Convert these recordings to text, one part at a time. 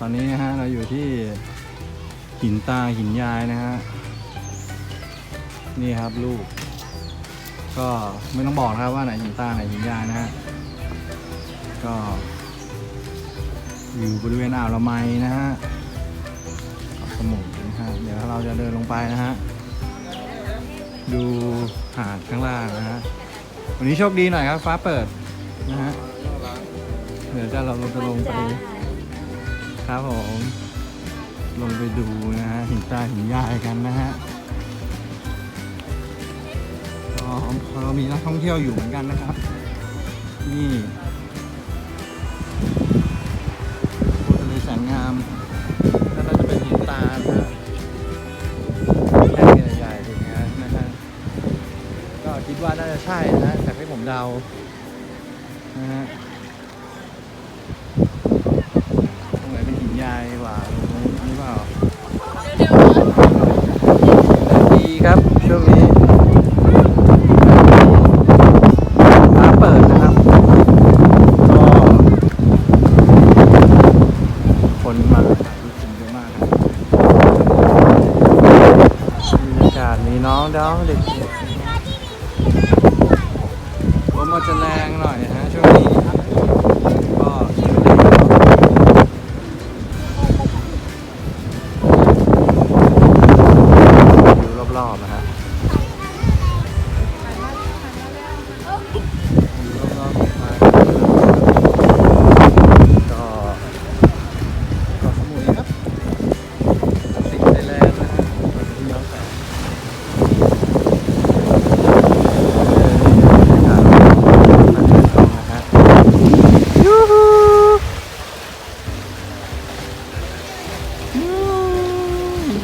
ตอนนี้นะฮะเราอยู่ที่หินตาหินยายนะฮะนี่ครับลูก ก็ไม่ต้องบอกนะครับว่าไหนหินตาไหนหินยายนะฮะก็อยู่บริเวณอ่าวละไมนะฮะสมุยนะฮะเดี๋ยวเราจะเดินลงไปนะฮะดูหาดข้างล่างนะฮะวันนี้โชคดีหน่อยครับ ฟ้าเปิดนะฮะเดี๋ยวจะเราจะลงไป ครับผม ลงไปดูนะฮะหินตาหินยายกันนะฮะก็เรามีนักท่องเที่ยวอยู่เหมือนกันนะครับ นี่ทะเลแสนงามแล้วก็จะเป็นหินตานะฮะแท่ใหญ่ๆอย่างเงี้ยนะฮะก็คิดว่าน่าจะใช่นะจากที่ผมเดานะฮะ ตรงไหนเป็นหินยายกว่าตรงนี้นี่เปล่าดีครับช่วงนี้ร้านเปิดนะครับ ก็คนมาถ่ายรูปกันเยอะมากครับบรรยากาศ มีน้องเด้องเด็กๆลมอาจจะแรงหน่อยนะฮะช่วงนี้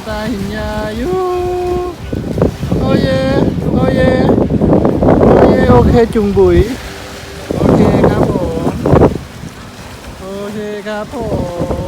ตาหินยายูโอเยโอเยโอเยโอเคจุงบุ๋ยโอเคครับผมโอเคครับผม